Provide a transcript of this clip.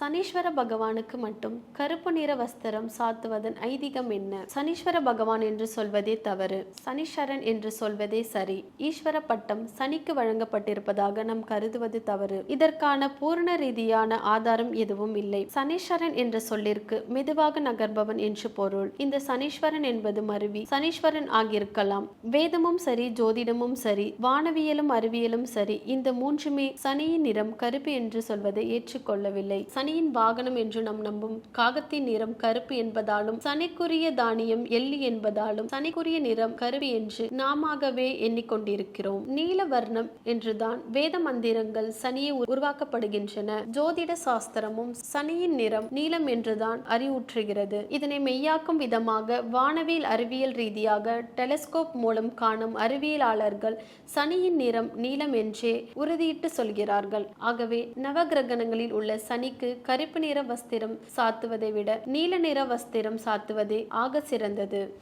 சனீஸ்வர பகவானுக்கு மட்டும் கருப்பு நிற வஸ்திரம் சாத்துவதன் ஐதீகம் என்ன? சனீஸ்வர பகவான் என்று சொல்வதே தவறு. சனீஸ்வரன் என்று சொல்வதே சரி. ஈஸ்வர பட்டம் சனிக்கு வழங்கப்பட்டிருப்பதாக நாம் கருதுவது தவறு. இதற்கான பூர்ண ரீதியான ஆதாரம் எதுவும் இல்லை. சனீஸ்வரன் என்ற சொல்லிற்கு மெதுவாக நகர்பவன் என்று பொருள். இந்த சனீஸ்வரன் என்பது மருவி. சனீஸ்வரன் ஆகியிருக்கலாம். வேதமும் சரி ஜோதிடமும் சரி வானவியலும் அறிவியலும் சரி இந்த மூன்றுமே சனியின் நிறம் கருப்பு என்று சொல்வதை ஏற்றுக்கொள்ளவில்லை. சனி சனியின் வாகனம் என்று நாம் நம்பும். காகத்தின் நிறம் கருப்பு என்பதாலும் சனிக்குரிய தானியம் எள்ளி என்பதாலும் சனிக்குரிய நிறம் கருப்பு என்று நாமவே எண்ணிக்கொண்டிருக்கிறோம். நீல வர்ணம் என்றுதான் வேத மந்திரங்கள் சனியை உருவாக்கப்படுகின்றன. ஜோதிட சாஸ்திரமும் சனியின் நிறம் நீலம் என்றுதான் அறிவுற்றுகிறது. இதனை மெய்யாக்கும் விதமாக வானவியல் அறிவியல் ரீதியாக டெலிஸ்கோப் மூலம் காணும் அறிவியலாளர்கள் சனியின் நிறம் நீலம் என்றே உறுதியிட்டு சொல்கிறார்கள். ஆகவே நவகிரகணங்களில் உள்ள சனிக்கு கருப்பு நிற வஸ்திரம் சாத்துவதை விட நீல நிற வஸ்திரம் சாத்துவதே ஆக சிறந்தது.